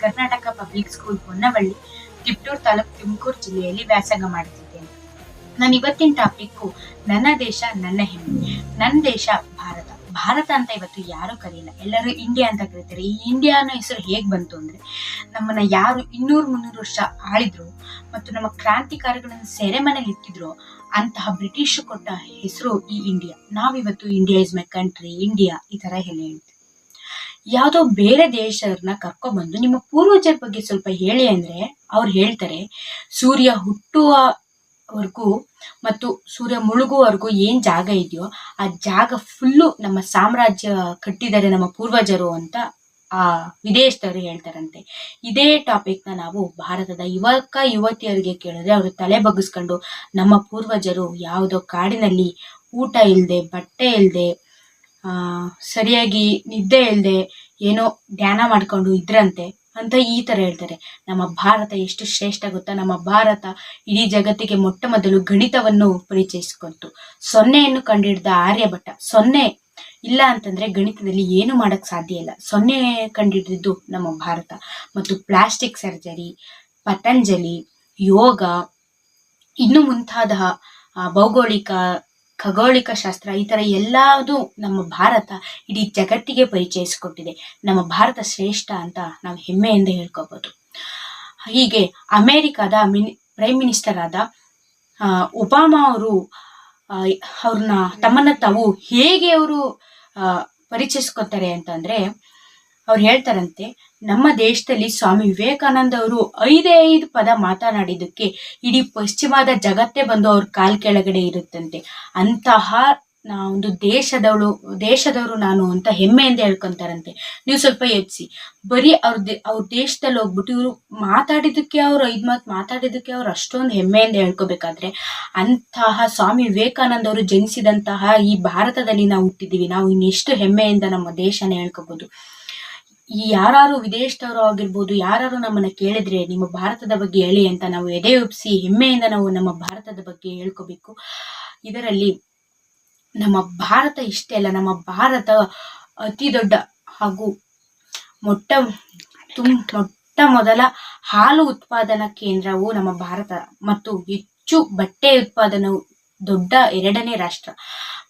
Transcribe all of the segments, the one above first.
Karnataka public school Honnavalli, Tiptur taluk Tumakuru ಜಿಲ್ಲೆಯಲ್ಲಿ ವ್ಯಾಸಂಗ ಮಾಡುತ್ತಿದ್ದೇನೆ. ನಾನು ಇವತ್ತಿನ ಟಾಪಿಕ್ಕು ನನ್ನ ದೇಶ, ನನ್ನ ಹೆಮ್ಮೆ, ನನ್ನ ದೇಶ, ಭಾರತ. ಭಾರತ ಅಂತ ಇವತ್ತು ಯಾರು ಕರೀಲ್ಲ ಎಲ್ಲರೂ ಇಂಡಿಯಾ ಅಂತ ಕರೀತಾರೆ. ಈ ಇಂಡಿಯಾ ಅನ್ನೋ ಹೆಸರು ಹೇಗೆ ಬಂತು ಅಂದ್ರೆ, ನಮ್ಮನ್ನ ಯಾರು ಇನ್ನೂರು ಮುನ್ನೂರು ವರ್ಷ ಆಳಿದ್ರು ಮತ್ತು ನಮ್ಮ ಕ್ರಾಂತಿಕಾರಿಗಳನ್ನ ಸೆರೆಮನೆಯಲ್ಲಿ ಇಟ್ಟಿದ್ರು, ಅಂತಹ ಬ್ರಿಟಿಷ್ ಕೊಟ್ಟ ಹೆಸರು ಈ ಇಂಡಿಯಾ ನಾವಿವತ್ತು India is my country India ಈ ತರ ಎಲ್ಲ ಹೇಳ್ತೀವಿ. ಯಾವುದೋ ಬೇರೆ ದೇಶದವ್ರನ್ನ ಕರ್ಕೊಬಂದು ನಿಮ್ಮ ಪೂರ್ವಜರ ಬಗ್ಗೆ ಸ್ವಲ್ಪ ಹೇಳಿ ಅಂದ್ರೆ ಅವ್ರು ಹೇಳ್ತಾರೆ, ಸೂರ್ಯ ಹುಟ್ಟುವವರೆಗೂ ಮತ್ತು ಸೂರ್ಯ ಮುಳುಗುವವರೆಗೂ ಏನ್ ಜಾಗ ಇದೆಯೋ ಆ ಜಾಗ ಫುಲ್ಲು ನಮ್ಮ ಸಾಮ್ರಾಜ್ಯ ಕಟ್ಟಿದ್ದಾರೆ ನಮ್ಮ ಪೂರ್ವಜರು ಅಂತ ಆ ವಿದೇಶದವರು ಹೇಳ್ತಾರಂತೆ. ಇದೇ ಟಾಪಿಕ್ನ ನಾವು ಭಾರತದ ಯುವಕ, ಯುವತಿಯರಿಗೆ ಕೇಳಿದ್ರೆ ಅವರು ತಲೆ ಬಗ್ಗಿಸ್ಕೊಂಡು ನಮ್ಮ ಪೂರ್ವಜರು ಯಾವುದೋ ಕಾಡಿನಲ್ಲಿ ಊಟ ಇಲ್ಲದೆ ಬಟ್ಟೆ ಇಲ್ಲದೆ ಸರಿಯಾಗಿ ನಿದ್ದೆ ಇಲ್ಲದೆ ಏನೋ ಧ್ಯಾನ ಮಾಡ್ಕೊಂಡು ಇದ್ರಂತೆ ಅಂತ ಈ ಥರ ಹೇಳ್ತಾರೆ. ನಮ್ಮ ಭಾರತ ಎಷ್ಟು ಶ್ರೇಷ್ಠ ಗೊತ್ತಾ? ನಮ್ಮ ಭಾರತ ಇಡೀ ಜಗತ್ತಿಗೆ ಮೊಟ್ಟ ಮೊದಲು ಗಣಿತವನ್ನು ಪರಿಚಯಿಸಿಕೊಳ್ತು ಸೊನ್ನೆಯನ್ನು ಕಂಡುಹಿಡಿದ ಆರ್ಯಭಟ್ಟ, ಸೊನ್ನೆ ಇಲ್ಲ ಅಂತಂದ್ರೆ ಗಣಿತದಲ್ಲಿ ಏನು ಮಾಡಕ್ ಸಾಧ್ಯ ಇಲ್ಲ. ಸೊನ್ನೆ ಕಂಡುಹಿಡಿದಿದ್ದು ನಮ್ಮ ಭಾರತ. ಮತ್ತು ಪ್ಲಾಸ್ಟಿಕ್ ಸರ್ಜರಿ, ಪತಂಜಲಿ, ಯೋಗ, ಇನ್ನು ಮುಂತಾದ ಭೌಗೋಳಿಕ ಖಗೋಳಿಕ ಶಾಸ್ತ್ರ ಈ ಥರ ಎಲ್ಲದೂ ನಮ್ಮ ಭಾರತ ಇಡೀ ಜಗತ್ತಿಗೆ ಪರಿಚಯಿಸಿಕೊಟ್ಟಿದೆ. ನಮ್ಮ ಭಾರತ ಶ್ರೇಷ್ಠ ಅಂತ ನಾವು ಹೆಮ್ಮೆಯಿಂದ ಹೇಳ್ಕೋಬಹುದು ಹೀಗೆ ಅಮೇರಿಕಾದ ಮಿನಿ, ಪ್ರೈಮ್ ಮಿನಿಸ್ಟರ್ ಆದ ಒಬಾಮಾ ಅವರು ಅವ್ರನ್ನ ತಮ್ಮನ್ನ ತಾವು ಹೇಗೆ ಅವರು ಪರಿಚಯಿಸ್ಕೊತಾರೆ ಅಂತಂದ್ರೆ ಅವ್ರು ಹೇಳ್ತಾರಂತೆ, ನಮ್ಮ ದೇಶದಲ್ಲಿ ಸ್ವಾಮಿ ವಿವೇಕಾನಂದ ಅವರು ಐದೇ ಐದು ಪದ ಮಾತನಾಡಿದ್ದಕ್ಕೆ ಇಡೀ ಪಶ್ಚಿಮದ ಜಗತ್ತೇ ಬಂದು ಅವ್ರ ಕಾಲ್ ಕೆಳಗಡೆ ಇರುತ್ತಂತೆ. ಅಂತಹ ನಾ ಒಂದು ದೇಶದವಳು, ದೇಶದವರು ನಾನು ಅಂತ ಹೆಮ್ಮೆಯಿಂದ ಹೇಳ್ಕೊಂತಾರಂತೆ. ನೀವು ಸ್ವಲ್ಪ ಯೋಚಿಸಿ, ಬರೀ ಅವ್ರ ದೇ, ಅವ್ರ ದೇಶದಲ್ಲಿ ಹೋಗ್ಬಿಟ್ಟು ಇವರು ಮಾತಾಡಿದ್ದಕ್ಕೆ ಅವ್ರು ಐದು ಮಾತು ಮಾತಾಡಿದ್ದಕ್ಕೆ ಅವ್ರು ಅಷ್ಟೊಂದು ಹೆಮ್ಮೆಯಿಂದ ಹೇಳ್ಕೋಬೇಕಾದ್ರೆ, ಅಂತಹ ಸ್ವಾಮಿ ವಿವೇಕಾನಂದ ಅವರು ಜನಿಸಿದಂತಹ ಈ ಭಾರತದಲ್ಲಿ ನಾವು ಹುಟ್ಟಿದ್ದೀವಿ, ನಾವು ಇನ್ನೆಷ್ಟು ಹೆಮ್ಮೆಯಿಂದ ನಮ್ಮ ದೇಶನ ಹೇಳ್ಕೋಬಹುದು ಈ ಯಾರು ವಿದೇಶದವರು ಆಗಿರ್ಬೋದು ಯಾರು ನಮ್ಮನ್ನ ಕೇಳಿದ್ರೆ ನಿಮ್ಮ ಭಾರತದ ಬಗ್ಗೆ ಹೇಳಿ ಅಂತ ನಾವು ಎದೆ ಉಪ್ಸಿ ಹೆಮ್ಮೆಯಿಂದ ನಾವು ನಮ್ಮ ಭಾರತದ ಬಗ್ಗೆ ಹೇಳ್ಕೋಬೇಕು. ಇದರಲ್ಲಿ ನಮ್ಮ ಭಾರತ ಇಷ್ಟೇ ಅಲ್ಲ, ನಮ್ಮ ಭಾರತ ಅತಿ ದೊಡ್ಡ ಹಾಗೂ ಮೊಟ್ಟ ತುಂ ಮೊಟ್ಟ ಮೊದಲ ಹಾಲು ಉತ್ಪಾದನಾ ಕೇಂದ್ರವು ನಮ್ಮ ಭಾರತ ಮತ್ತು ಹೆಚ್ಚು ಬಟ್ಟೆ ಉತ್ಪಾದನವು ದೊಡ್ಡ ಎರಡನೇ ರಾಷ್ಟ್ರ.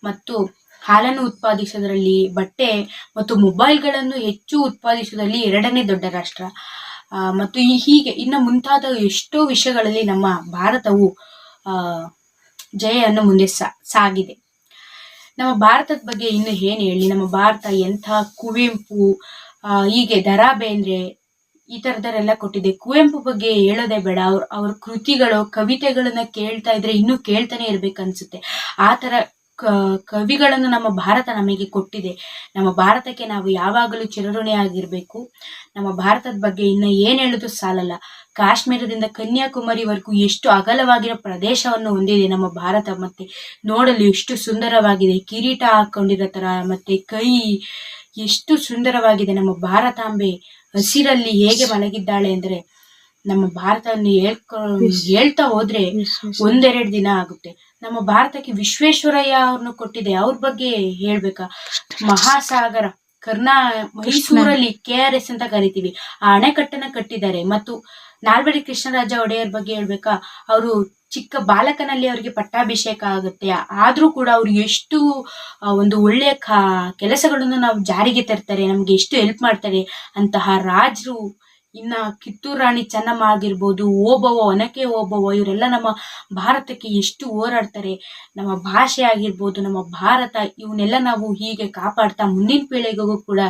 ಮತ್ತು ಹಾಲನ್ನು ಉತ್ಪಾದಿಸೋದರಲ್ಲಿ, ಬಟ್ಟೆ ಮತ್ತು ಮೊಬೈಲ್ಗಳನ್ನು ಹೆಚ್ಚು ಉತ್ಪಾದಿಸುವುದರಲ್ಲಿ ಎರಡನೇ ದೊಡ್ಡ ರಾಷ್ಟ್ರ. ಮತ್ತು ಹೀಗೆ ಇನ್ನು ಮುಂತಾದ ಎಷ್ಟೋ ವಿಷಯಗಳಲ್ಲಿ ನಮ್ಮ ಭಾರತವು ಜಯ ಜಯವನ್ನು ಮುಂದೆ ಸಾಗಿದೆ. ನಮ್ಮ ಭಾರತದ ಬಗ್ಗೆ ಇನ್ನು ಏನು ಹೇಳಿ? ನಮ್ಮ ಭಾರತ ಎಂಥ ಕುವೆಂಪು ಹೀಗೆ ದರಾ ಬೇಂದ್ರೆ ಈ ಥರದರೆಲ್ಲ ಕೊಟ್ಟಿದೆ. ಕುವೆಂಪು ಬಗ್ಗೆ ಹೇಳೋದೇ ಬೇಡ. ಅವ್ರ ಅವ್ರ ಕೃತಿಗಳು, ಕವಿತೆಗಳನ್ನ ಕೇಳ್ತಾ ಇದ್ರೆ ಇನ್ನೂ ಕೇಳ್ತಾನೆ ಇರ್ಬೇಕನ್ಸುತ್ತೆ. ಆ ಥರ ಕವಿಗಳನ್ನು ನಮ್ಮ ಭಾರತ ನಮಗೆ ಕೊಟ್ಟಿದೆ. ನಮ್ಮ ಭಾರತಕ್ಕೆ ನಾವು ಯಾವಾಗಲೂ ಚಿರಋಣಿಯಾಗಿರಬೇಕು. ನಮ್ಮ ಭಾರತದ ಬಗ್ಗೆ ಇನ್ನು ಏನು ಹೇಳೋದು ಸಾಲಲ್ಲ. ಕಾಶ್ಮೀರದಿಂದ ಕನ್ಯಾಕುಮಾರಿವರೆಗೂ ಎಷ್ಟು ಅಗಲವಾಗಿರೋ ಪ್ರದೇಶವನ್ನು ಹೊಂದಿದೆ ನಮ್ಮ ಭಾರತ. ಮತ್ತೆ ನೋಡಲು ಎಷ್ಟು ಸುಂದರವಾಗಿದೆ. ಕಿರೀಟ ಹಾಕೊಂಡಿರೋ ಥರ ಮತ್ತೆ ಕೈ ಎಷ್ಟು ಸುಂದರವಾಗಿದೆ ನಮ್ಮ ಭಾರತಾಂಬೆ. ಹಸಿರಲ್ಲಿ ಹೇಗೆ ಮಲಗಿದ್ದಾಳೆ ಅಂದ್ರೆ ನಮ್ಮ ಭಾರತವನ್ನು ಹೇಳ್ಕೊ ಹೇಳ್ತಾ ಹೋದ್ರೆ ಒಂದೆರಡು ದಿನ ಆಗುತ್ತೆ. ನಮ್ಮ ಭಾರತಕ್ಕೆ ವಿಶ್ವೇಶ್ವರಯ್ಯ ಅವ್ರನ್ನು ಕೊಟ್ಟಿದೆ. ಅವ್ರ ಬಗ್ಗೆ ಹೇಳ್ಬೇಕಾ? ಮಹಾಸಾಗರ ಕರ್ನಾ ಮೈಸೂರಲ್ಲಿ ಕೆ ಆರ್ ಎಸ್ ಅಂತ ಕರಿತೀವಿ. ಆ ಅಣೆಕಟ್ಟನ್ನ ಕಟ್ಟಿದ್ದಾರೆ. ಮತ್ತು ನಾಲ್ವಡಿ ಕೃಷ್ಣರಾಜ ಒಡೆಯರ್ ಬಗ್ಗೆ ಹೇಳ್ಬೇಕಾ? ಅವರು ಚಿಕ್ಕ ಬಾಲಕನಲ್ಲಿ ಅವರಿಗೆ ಪಟ್ಟಾಭಿಷೇಕ ಆಗುತ್ತೆ. ಆದ್ರೂ ಕೂಡ ಅವ್ರು ಎಷ್ಟು ಒಂದು ಒಳ್ಳೆಯ ಕಾ ಕೆಲಸಗಳನ್ನು ನಾವು ಜಾರಿಗೆ ತರ್ತಾರೆ ನಮ್ಗೆ ಎಷ್ಟು ಹೆಲ್ಪ್ ಮಾಡ್ತಾರೆ ಅಂತಹ ರಾಜರು ಇನ್ನ ಕಿತ್ತೂರು ರಾಣಿ ಚೆನ್ನಮ್ಮ ಆಗಿರ್ಬೋದು, ಓಬವ್ವ, ಒನಕೆ ಓಬವ್ವ, ಇವರೆಲ್ಲ ನಮ್ಮ ಭಾರತಕ್ಕೆ ಎಷ್ಟು ಹೋರಾಡ್ತಾರೆ, ನಮ್ಮ ಭಾಷೆ ಆಗಿರ್ಬೋದು, ನಮ್ಮ ಭಾರತ ಇವನ್ನೆಲ್ಲ ನಾವು ಹೀಗೆ ಕಾಪಾಡ್ತಾ ಮುಂದಿನ ಪೀಳಿಗೆಗೂ ಕೂಡ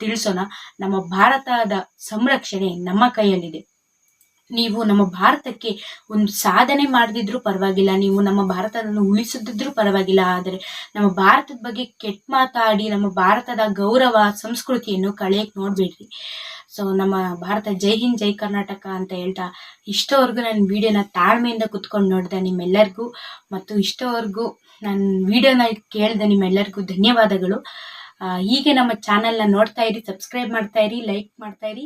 ತಿಳಿಸೋಣ. ನಮ್ಮ ಭಾರತದ ಸಂರಕ್ಷಣೆ ನಮ್ಮ ಕೈಯಲ್ಲಿದೆ. ನೀವು ನಮ್ಮ ಭಾರತಕ್ಕೆ ಒಂದು ಸಾಧನೆ ಮಾಡದಿದ್ರೂ ಪರವಾಗಿಲ್ಲ, ನೀವು ನಮ್ಮ ಭಾರತವನ್ನು ಉಳಿಸದಿದ್ರು ಪರವಾಗಿಲ್ಲ, ಆದರೆ ನಮ್ಮ ಭಾರತದ ಬಗ್ಗೆ ಕೆಟ್ಟ ಮಾತಾಡಿ, ನಮ್ಮ ಭಾರತದ ಗೌರವ, ಸಂಸ್ಕೃತಿಯನ್ನು ಕಳೆಯಕ್ಕೆ ನೋಡ್ಬೇಡ್ರಿ. ಸೊ ನಮ್ಮ ಭಾರತ ಜೈ ಹಿಂದ್, ಜೈ ಕರ್ನಾಟಕ ಅಂತ ಹೇಳ್ತಾ ಇಷ್ಟವರೆಗೂ ನನ್ನ ವಿಡಿಯೋನ ತಾಳ್ಮೆಯಿಂದ ಕುತ್ಕೊಂಡು ನೋಡಿದೆ ನಿಮ್ಮೆಲ್ಲರಿಗೂ. ಮತ್ತು ಇಷ್ಟವರೆಗೂ ನನ್ನ ವಿಡಿಯೋನ ಕೇಳಿದೆ ನಿಮ್ಮೆಲ್ಲರಿಗೂ ಧನ್ಯವಾದಗಳು. ಹೀಗೆ ನಮ್ಮ ಚಾನೆಲ್ನ ನೋಡ್ತಾ ಇರಿ ಸಬ್ಸ್ಕ್ರೈಬ್ ಮಾಡ್ತಾ ಇರಿ ಲೈಕ್ ಮಾಡ್ತಾ ಇರಿ.